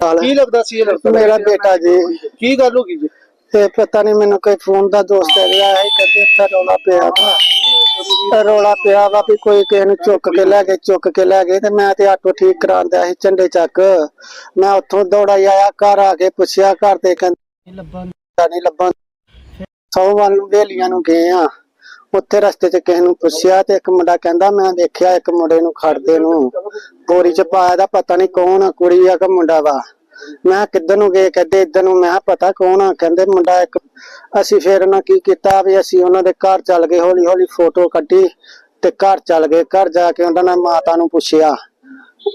ਕੀ ਲੱਗਦਾ ਸੀ ਇਹ ਲੜਕਾ? ਮੇਰਾ ਬੇਟਾ ਜੀ। ਕੀ ਗੱਲ ਹੋ ਗਈ ਜੀ? ਤੇ ਪਤਾ ਨਹੀਂ ਮੈਨੂੰ ਕੋਈ ਫੋਨ ਦਾ ਦੋਸਤ ਹੈ ਰਿਹਾ ਹੈ ਕਹਿੰਦੇ ਇੱਥੇ ਰੌਲਾ ਪਿਆ ਵਾ। ਤੇ ਰੌਲਾ ਪਿਆ ਵਾ ਵੀ ਕੋਈ ਕਿਸੇ ਨੂੰ ਚੁੱਕ ਕੇ ਲੈ ਗਏ ਚੁੱਕ ਕੇ ਲੈ ਗਏ ਤੇ ਮੈਂ ਤੇ ਆਟੋ ਠੀਕ ਕਰਾਉਂਦਾ ਸੀ ਝੰਡੇ ਚੱਕ। ਮੈਂ ਉੱਥੋਂ ਦੌੜਾ ਹੀ ਆਇਆ ਘਰ ਆ ਕੇ ਪੁੱਛਿਆ ਘਰ ਤੇ ਕਹਿੰਦੇ ਲੱਭਣ ਨਹੀਂ ਲੱਭਣ ਸੌ ਵੱਲ ਨੂੰ ਵੇਲੀਆਂ ਨੂੰ ਗਏ ਆ। ਉੱਥੇ ਰਸਤੇ 'ਚ ਕਿਸੇ ਨੂੰ ਪੁੱਛਿਆ ਤੇ ਇੱਕ ਮੁੰਡਾ ਕਹਿੰਦਾ, ਮੈਂ ਦੇਖਿਆ ਇੱਕ ਮੁੰਡੇ ਨੂੰ ਖੜਦੇ ਨੂੰ। ਬੋਰੀ 'ਚ ਪਾਇਆ ਦਾ ਪਤਾ ਨਹੀਂ ਕੌਣ ਆ, ਕੁੜੀ ਆ ਕਿ ਮੁੰਡਾ ਵਾ। ਮੈਂ ਕਿੱਧਰ ਨੂੰ ਗਏ, ਕਹਿੰਦੇ ਇੱਧਰ ਨੂੰ। ਮੈਂ ਕਿਹਾ, ਪਤਾ ਕੌਣ ਆ? ਕਹਿੰਦੇ ਮੁੰਡਾ ਇੱਕ, ਅਸੀਂ ਫੇਰ ਉਹਨਾਂ ਕੀ ਕੀਤਾ ਵੀ ਅਸੀਂ ਉਹਨਾਂ ਦੇ ਘਰ ਚੱਲ ਗਏ ਹੌਲੀ ਹੌਲੀ ਫੋਟੋ ਕੱਢੀ ਤੇ ਘਰ ਚੱਲ ਗਏ। ਘਰ ਜਾ ਕੇ ਉਹਨਾਂ ਨੇ ਮਾਤਾ ਨੂੰ ਪੁੱਛਿਆ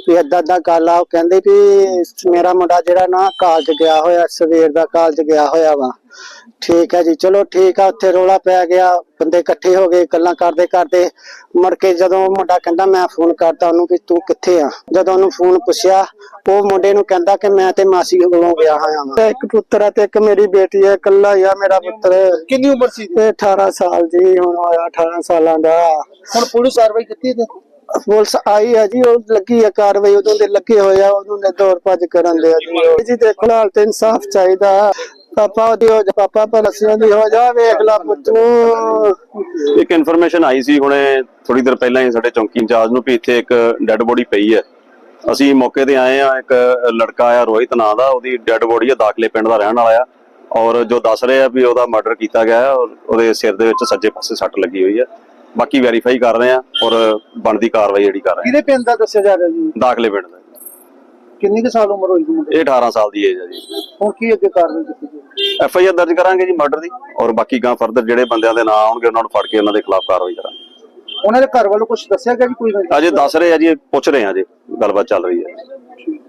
ਵੀ ਏਦਾਂ ਏਦਾਂ ਗੱਲ ਆ ਉਹ ਕਹਿੰਦੇ ਵੀ ਮੇਰਾ ਮੁੰਡਾ ਜਿਹੜਾ ਨਾ ਕਾਲਜ ਗਿਆ ਹੋਇਆ ਸਵੇਰ ਦਾ ਕਾਲਜ ਗਿਆ ਹੋਇਆ ਵਾ। ਠੀਕ ਹੈ ਜੀ ਚਲੋ ਠੀਕ ਆ ਉੱਥੇ ਰੋਲਾ ਪੈ ਗਿਆ ਬੰਦੇ ਇਕੱਠੇ ਹੋ ਗਏ ਗੱਲਾਂ ਕਰਦੇ ਕਰਦੇ ਮੁੜ ਕੇ ਜਦੋਂ ਮੁੰਡਾ ਕਹਿੰਦਾ ਮੈਂ ਫੋਨ ਕਰਤਾ ਉਹਨੂੰ ਵੀ ਤੂੰ ਕਿੱਥੇ ਆ? ਜਦੋਂ ਉਹਨੂੰ ਫੋਨ ਪੁੱਛਿਆ ਉਹ ਮੁੰਡੇ ਨੂੰ ਕਹਿੰਦਾ ਕਿ ਮੈਂ ਤੇ ਮਾਸੀ ਕੋਲੋਂ ਗਿਆ ਹੋਇਆ ਵਾਂ। ਇੱਕ ਪੁੱਤਰ ਆ ਤੇ ਇੱਕ ਮੇਰੀ ਬੇਟੀ ਹੈ ਇਕੱਲਾ ਹੀ ਆ ਮੇਰਾ ਪੁੱਤਰ। ਕਿੰਨੀ ਉਮਰ ਸੀ? ਇਹ 18 ਸਾਲ ਜੀ ਹੁਣ ਹੋਇਆ 18 ਸਾਲਾਂ ਦਾ। ਹੁਣ ਪੁਲਿਸ ਕਾਰਵਾਈ ਕੀਤੀ ਤੇ? ਪੁਲਿਸ ਆਈ ਹੈ ਜੀ ਉਹ ਲੱਗੀ ਹੈ ਕਾਰਵਾਈ ਉਦੋਂ ਦੇ ਲੱਗੇ ਹੋਏ ਆ ਉਦੋਂ ਦੇ ਦੌੜ ਭੱਜ ਕਰਨ ਦੇ ਆ ਜੀ। ਜੀ। ਦੇਖੋ ਹਾਲ ਤੇ ਇਨਸਾਫ ਚਾਹੀਦਾ। ਪਾਪਾ ਉਹਦੀ ਹੋ ਜਾ ਪਾਪਾ ਪਲਸਿਆਂ ਦੀ ਹੋ ਜਾ ਵੇਖ ਲਾ ਪੁੱਤ। ਨੂੰ ਇੱਕ ਇਨਫੋਰਮੇਸ਼ਨ ਆਈ ਸੀ ਹੁਣੇ ਥੋੜੀ ਦੇਰ ਪਹਿਲਾਂ ਹੀ ਸਾਡੇ ਚੌਂਕੀ ਇੰਚਾਰਜ ਨੂੰ ਵੀ ਇੱਥੇ ਇੱਕ ਡੈੱਡ ਬੋਡੀ ਪਈ ਹੈ। ਅਸੀਂ ਮੌਕੇ ਤੇ ਆਏ ਆ ਇੱਕ ਲੜਕਾ ਆ ਰੋਹਿਤ ਨਾਂ ਦਾ ਉਹਦੀ ਡੈੱਡ ਬੋਡੀ ਹੈ ਦਾਖਲੇ ਪਿੰਡ ਦਾ ਰਹਿਣ ਵਾਲਾ ਆ। ਔਰ ਜੋ ਦੱਸ ਰਹੇ ਆ ਵੀ ਉਹਦਾ ਮਰਡਰ ਕੀਤਾ ਗਿਆ ਔਰ ਉਹਦੇ ਸਿਰ ਦੇ ਵਿੱਚ ਸੱਜੇ ਪਾਸੇ ਸੱਟ ਲੱਗੀ ਹੋਈ ਹੈ। ਬਾਕੀ ਵੈਰੀਫਾਈ ਕਰ ਰਹੇ ਆ ਔਰ ਬਣਦੀ ਕਾਰਵਾਈ ਜਿਹੜੀ ਕਰ ਰਹੇ ਕਿਹਦੇ ਪਿੰਡ ਦਾ ਦੱਸਿਆ ਜਾ ਰਿਹਾ ਜੀ? ਆ ਦਾਖਲੇ ਪਿੰਡ ਦਾ। ਕਿੰਨੀ ਕੁ ਸਾਲ ਉਮਰ ਹੋਈ ਮੁੰਡੇ ਦੀ? ਇਹ 18 ਸਾਲ ਦੀ ਏਜ ਹੈ ਜੀ। ਹੁਣ ਕੀ ਅੱਗੇ ਕਾਰਵਾਈ ਕੀਤੀ ਐਫ ਆਈ ਆਰ ਦਰਜ ਕਰਾਂਗੇ ਜੀ ਮਰਡਰ ਦੀ ਔਰ ਬਾਕੀ ਗਾਂ ਫਰਦਰ ਜਿਹੜੇ ਬੰਦਿਆਂ ਦੇ ਨਾਂ ਆਉਣਗੇ ਉਹਨਾਂ ਨੂੰ ਫੜ ਕੇ ਉਹਨਾਂ ਦੇ ਖਿਲਾਫ ਕਾਰਵਾਈ ਕਰਾਂਗੇ। ਉਹਨਾਂ ਦੇ ਘਰ ਵੱਲੋਂ ਕੁਝ ਦੱਸਿਆ ਗਿਆ ਜੀ ਕੋਈ ਅਜੇ ਦੱਸ ਰਹੇ ਆ ਜੀ ਪੁੱਛ ਰਹੇ ਆ ਜੀ ਗੱਲਬਾਤ ਚੱਲ ਰਹੀ ਹੈ।